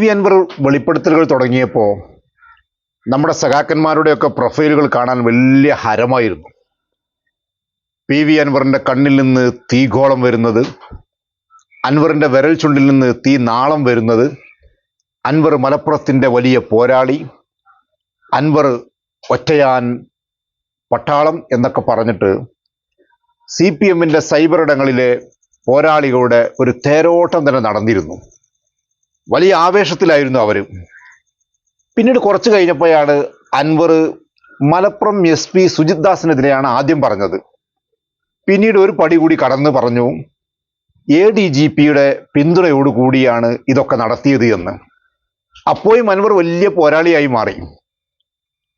V Anwar വെളിപ്പെടുത്തലുകൾ തുടങ്ങിയപ്പോൾ നമ്മുടെ സഖാക്കന്മാരുടെയൊക്കെ പ്രൊഫൈലുകൾ കാണാൻ വലിയ ഹരമായിരുന്നു. പി വി അൻവറിന്റെ കണ്ണിൽ നിന്ന് തീഗോളം വരുന്നത് അൻവറിന്റെ വിരൽ ചുണ്ടിൽ നിന്ന് തീ നാളം വരുന്നത് അൻവർ മലപ്പുറത്തിന്റെ വലിയ പോരാളി അൻവർ ഒറ്റയാൻ പട്ടാളം എന്നൊക്കെ പറഞ്ഞിട്ട് സി പി എമ്മിന്റെ സൈബർ ഇടങ്ങളിലെ പോരാളികളുടെ ഒരു തേരോട്ടം തന്നെ നടന്നിരുന്നു. വലിയ ആവേശത്തിലായിരുന്നു അവർ പിന്നീട് കുറച്ച് കഴിഞ്ഞപ്പോഴാണ് അൻവർ മലപ്പുറം എസ് പി സുജിത് ദാസിനെതിരെയാണ് ആദ്യം പറഞ്ഞത്. പിന്നീട് ഒരു പടി കൂടി കടന്ന് പറഞ്ഞു എ ഡി ജി പിയുടെ പിന്തുണയോടുകൂടിയാണ് ഇതൊക്കെ നടത്തിയത് എന്ന്. അപ്പോഴും അൻവർ വലിയ പോരാളിയായി മാറി.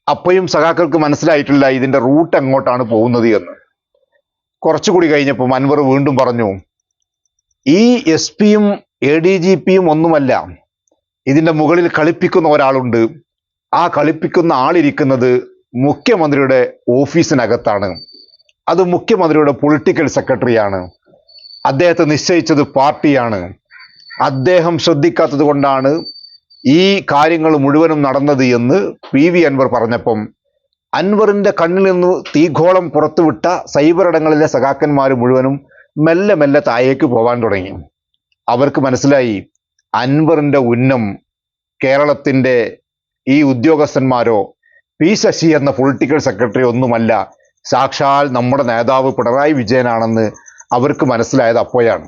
അപ്പോഴും സഖാക്കൾക്ക് മനസ്സിലായിട്ടില്ല ഇതിന്റെ റൂട്ട് എങ്ങോട്ടാണ് പോകുന്നത് എന്ന്. കുറച്ചുകൂടി കഴിഞ്ഞപ്പോൾ അൻവർ വീണ്ടും പറഞ്ഞു ഈ എസ് പിയും എ ഡി ജി പിയും ഒന്നുമല്ല. ഇതിന്റെ മുകളിൽ കളിപ്പിക്കുന്ന ഒരാളുണ്ട്. ആ കളിപ്പിക്കുന്ന ആളിരിക്കുന്നത് മുഖ്യമന്ത്രിയുടെ ഓഫീസിനകത്താണ്. അത് മുഖ്യമന്ത്രിയുടെ പൊളിറ്റിക്കൽ സെക്രട്ടറിയാണ്. അദ്ദേഹത്തെ നിശ്ചയിച്ചത് പാർട്ടിയാണ്. അദ്ദേഹം ശ്രദ്ധിക്കാത്തത് കൊണ്ടാണ് ഈ കാര്യങ്ങൾ മുഴുവനും നടന്നത് എന്ന് പി വി അൻവർ പറഞ്ഞപ്പം അൻവറിന്റെ കണ്ണിൽ നിന്ന് തീഘോളം പുറത്തുവിട്ട സൈബർ സൈബറിടങ്ങളിലെ സഖാക്കന്മാർ മുഴുവനും മെല്ലെ മെല്ലെ താഴേക്ക് പോകാൻ തുടങ്ങി. അവർക്ക് മനസ്സിലായി അൻവറിന്റെ ഉന്നം കേരളത്തിന്റെ ഈ ഉദ്യോഗസ്ഥന്മാരോ പി ശശി എന്ന പൊളിറ്റിക്കൽ സെക്രട്ടറി ഒന്നുമല്ല സാക്ഷാൽ നമ്മുടെ നേതാവ് പിണറായി വിജയനാണെന്ന് അവർക്ക് മനസ്സിലായത് അപ്പോഴാണ്.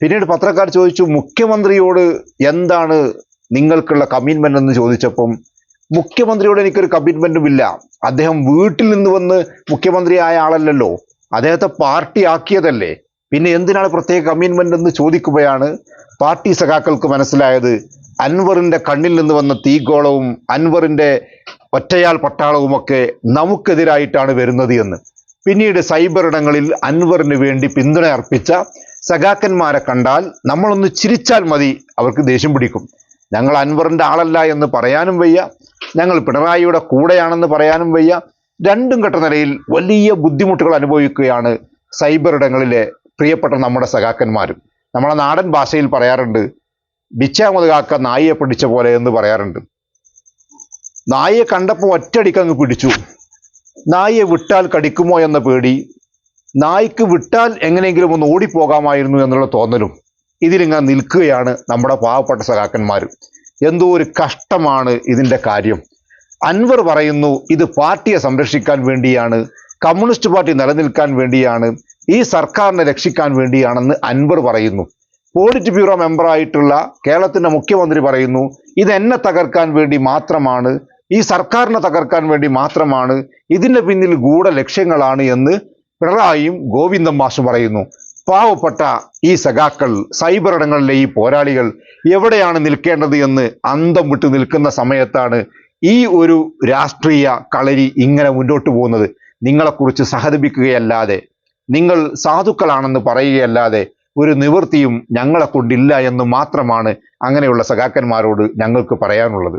പിന്നീട് പത്രക്കാർ ചോദിച്ചു മുഖ്യമന്ത്രിയോട് എന്താണ് നിങ്ങൾക്കുള്ള കമ്മിറ്റ്മെന്റ് എന്ന് ചോദിച്ചപ്പം മുഖ്യമന്ത്രിയോട് എനിക്കൊരു കമ്മിറ്റ്മെന്റും ഇല്ല. അദ്ദേഹം വീട്ടിൽ നിന്ന് വന്ന് മുഖ്യമന്ത്രി ആയ ആളല്ലല്ലോ. അദ്ദേഹത്തെ പാർട്ടി ആക്കിയതല്ലേ പിന്നെ എന്തിനാണ് പ്രത്യേക കമ്മിറ്റ്മെന്റ് എന്ന് ചോദിക്കുകയാണ് പാർട്ടി സഖാക്കൾക്ക് മനസ്സിലായത് അൻവറിന്റെ കണ്ണിൽ നിന്ന് വന്ന തീഗോളവും അൻവറിന്റെ ഒറ്റയാൾ പട്ടാളവുമൊക്കെ നമുക്കെതിരായിട്ടാണ് വരുന്നത് എന്ന്. പിന്നീട് സൈബർ ഇടങ്ങളിൽ അൻവറിന് വേണ്ടി പിന്തുണ അർപ്പിച്ച സഖാക്കന്മാരെ കണ്ടാൽ നമ്മളൊന്ന് ചിരിച്ചാൽ മതി അവർക്ക് ദേഷ്യം പിടിക്കും. ഞങ്ങൾ അൻവറിന്റെ ആളല്ല എന്ന് പറയാനും വയ്യ ഞങ്ങൾ പിണറായിയുടെ കൂടെയാണെന്ന് പറയാനും വയ്യ. രണ്ടും ഘട്ട നിലയിൽ വലിയ ബുദ്ധിമുട്ടുകൾ അനുഭവിക്കുകയാണ് സൈബർ ഇടങ്ങളിലെ പ്രിയപ്പെട്ട നമ്മുടെ സഖാക്കന്മാരും. നമ്മളെ നാടൻ ഭാഷയിൽ പറയാറുണ്ട് ബിച്ചാമുതകാക്ക നായിയെ പിടിച്ച പോലെ എന്ന് പറയാറുണ്ട്. നായിയെ കണ്ടപ്പോൾ ഒറ്റടിക്ക് അങ്ങ് പിടിച്ചു. നായിയെ വിട്ടാൽ കടിക്കുമോ എന്ന പേടി നായ്ക്ക് വിട്ടാൽ എങ്ങനെയെങ്കിലും ഒന്ന് ഓടിപ്പോകാമായിരുന്നു എന്നുള്ള തോന്നലും ഇതിലിങ്ങനെ നിൽക്കുകയാണ് നമ്മുടെ പാവപ്പെട്ട സഖാക്കന്മാർ എന്തോ ഒരു കഷ്ടമാണ് ഇതിന്റെ കാര്യം. അൻവർ പറയുന്നു ഇത് പാർട്ടിയെ സംരക്ഷിക്കാൻ വേണ്ടിയാണ് കമ്മ്യൂണിസ്റ്റ് പാർട്ടി നിലനിൽക്കാൻ വേണ്ടിയാണ് ഈ സർക്കാരിനെ രക്ഷിക്കാൻ വേണ്ടിയാണെന്ന് അൻവർ പറയുന്നു. പോളിറ്റ് ബ്യൂറോ മെമ്പറായിട്ടുള്ള കേരളത്തിന്റെ മുഖ്യമന്ത്രി പറയുന്നു ഇത് എന്നെ തകർക്കാൻ വേണ്ടി മാത്രമാണ് ഈ സർക്കാരിനെ തകർക്കാൻ വേണ്ടി മാത്രമാണ് ഇതിന്റെ പിന്നിൽ ഗൂഢ ലക്ഷ്യങ്ങളാണ് എന്ന് പിണറായിയും ഗോവിന്ദം മാഷ് പറയുന്നു. പാവപ്പെട്ട ഈ സഖാക്കൾ സൈബർ ഇടങ്ങളിലെ ഈ പോരാളികൾ എവിടെയാണ് നിൽക്കേണ്ടത് എന്ന് അന്തം വിട്ട് നിൽക്കുന്ന സമയത്താണ് ഈ ഒരു രാഷ്ട്രീയ കളരി ഇങ്ങനെ മുന്നോട്ട് പോകുന്നത്. നിങ്ങളെക്കുറിച്ച് സഹതപിക്കുകയല്ലാതെ നിങ്ങൾ സാധുക്കളാണെന്ന് പറയുകയല്ലാതെ ഒരു നിവൃത്തിയും ഞങ്ങളെ കൊണ്ടില്ല എന്ന് മാത്രമാണ് അങ്ങനെയുള്ള സഖാക്കന്മാരോട് ഞങ്ങൾക്ക് പറയാനുള്ളത്.